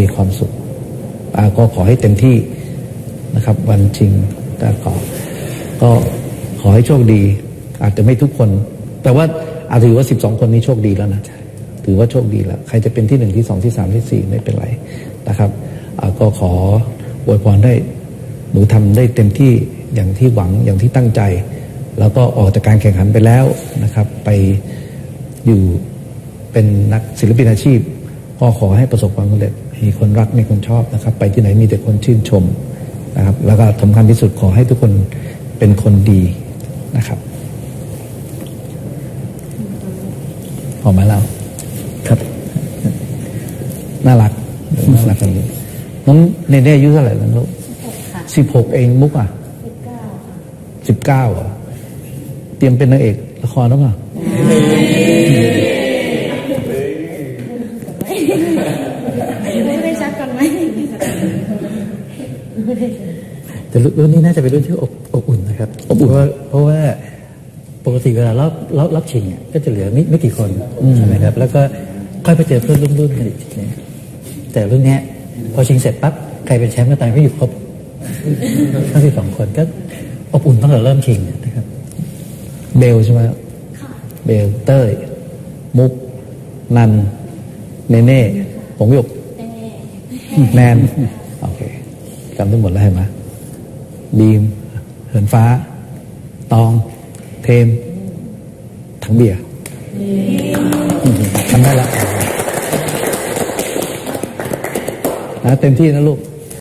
มีความสุขอาก็ขอให้เต็มที่นะครับ วันจริงแต่ขอ ก็ขอให้โชคดี อาจจะไม่ทุกคน แต่ว่าอาจจะถือว่า12คนนี้โชคดีแล้วนะถือว่าโชคดีแล้วใครจะเป็นที่หนึ่งที่สองที่สามที่สี่ไม่เป็นไรนะครับอาก็ขออวยพรได้หนูทำได้เต็มที่อย่างที่หวังอย่างที่ตั้งใจ แล้วก็ออกจากการแข่งขันไปแล้วนะครับ ไปอยู่เป็นนักศิลปินอาชีพ ก็ขอให้ประสบความสำเร็จ มีคนรักมีคนชอบนะครับ ไปที่ไหนมีแต่คนชื่นชมนะครับ แล้วก็สำคัญที่สุดขอให้ทุกคนเป็นคนดีนะครับพอไหมเราครับ น่ารักน่ารักกันเลยน้องเนเน่อายุเท่าไหร่แล้วลูกสิบหกเองมุกอะสิบเก้าอะเตรียมเป็นนางเอกละครแล้วป่ะไม่ได้ชัดกันไหม แต่รุ่นนี้น่าจะเป็นรุ่นที่อบอบอุ่นนะครับอบอุ่นเพราะว่าเพราะว่าปกติเวลารอบรอบรอบชิงอะก็จะเหลือไม่ไม่กี่คนใช่ไหมครับ แล้วก็ค่อยไปเจอเพื่อนรุ่นรุ่นกันอีกทีนึงแต่รุ่นเนี้ยพอชิงเสร็จปั๊บใครเป็นแชมป์ก็ตามก็อยู่ครบทั้งสิบสองคนก็อบอุ่นตั้งแต่เริ่มชิงนะครับ เบลใช่ไหมเบลเต้ย มุก นัน เนเน่ผมหยกแนนโอเค จำได้หมดแล้วเห็นไหมบีม เหินฟ้า ตอง เทม ทั้งเบียร์ทำได้แล้วนะเต็มที่นะลูก